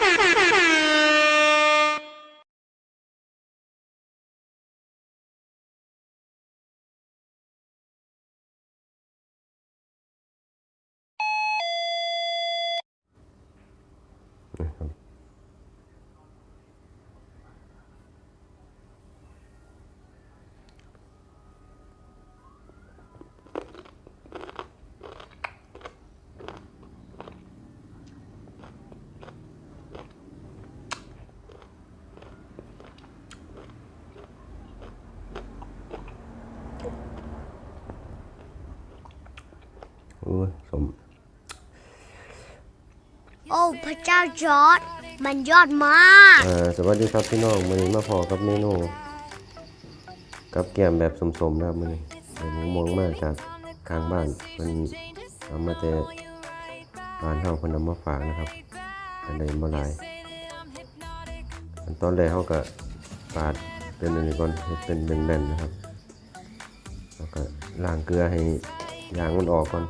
Yeah. โอ้ยสม โอ้พระเจ้าจอร์ดมันยอดมาก อ่าสวัสดีครับพี่น้องมื้อนี้มาพอกับเมนูกับแกมแบบสมๆนะครับมื้อนี้เป็นมะม่วงมาจากข้างบ้านเพิ่นเอามาแต่บ้านเฮาเพิ่นเอามาฝากนะครับอันใดบ่หลายอันตอนแรกเฮาก็ปาดเป็นอันนี้ก่อนเฮ็ดเป็นแบนๆนะครับแล้วก็ล้างเกลือให้ยางมันออกก่อน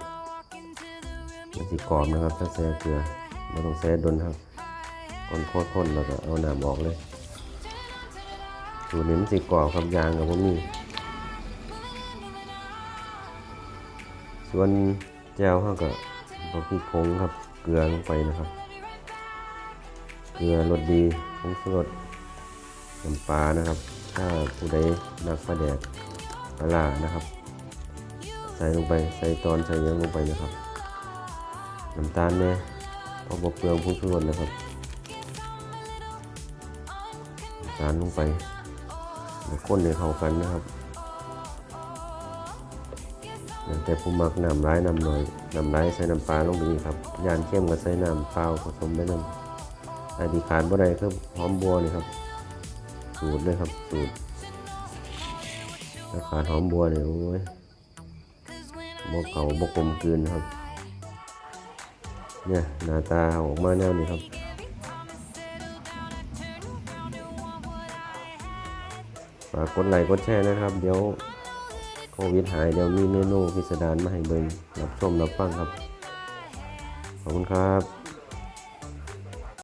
มันสิกรอบนะครับ ถ้าแช่เกลือบ่ต้องแช่ดนครับคนโคตรคนแล้วก็เอาหน้ำออกเลยสูตรนี้มันสิกรอบครับยางกับพวกนี้ส่วนแจ่วเขาก็บอพริกผงครับ เกลือลงไปนะครับ เกลือรสดีผงชูรสน้ำปลานะครับ ถ้าผู้ใดนักปลาแดกปลาล่านะครับ ใส่ลงไปใส่ตอนใส่หยังลงไปนะครับ น้ำตาลเนี่ยเอาบกเปลืองผงชูรสนะครับสารลงไปแล้วข้นให้เข้ากันนะครับแต่ผู้มักน้ำร้ายน้ำน้อยน้ำร้ายใส่น้ำปลาลงไปอีกครับยานเข้มก็ใส่น้ำเปล่าผสมไปน้ำไอ้ที่ขาดบ่ได้คือหอมบัวนี่ครับ สูตรเลยครับสูตรถ้าขาดหอมบัวเนี่ยโอ้ยบกเขาบกกลมกลืนครับ เนี่ยหน้าตาออกมาแนวนี้ครับฝากกดไลค์กดแชร์นะครับ เดี๋ยวโควิดหายเดี๋ยวมีเมนูพิสดารมาให้เบิ่งรับชมรับฟังครับ ขอบคุณครับ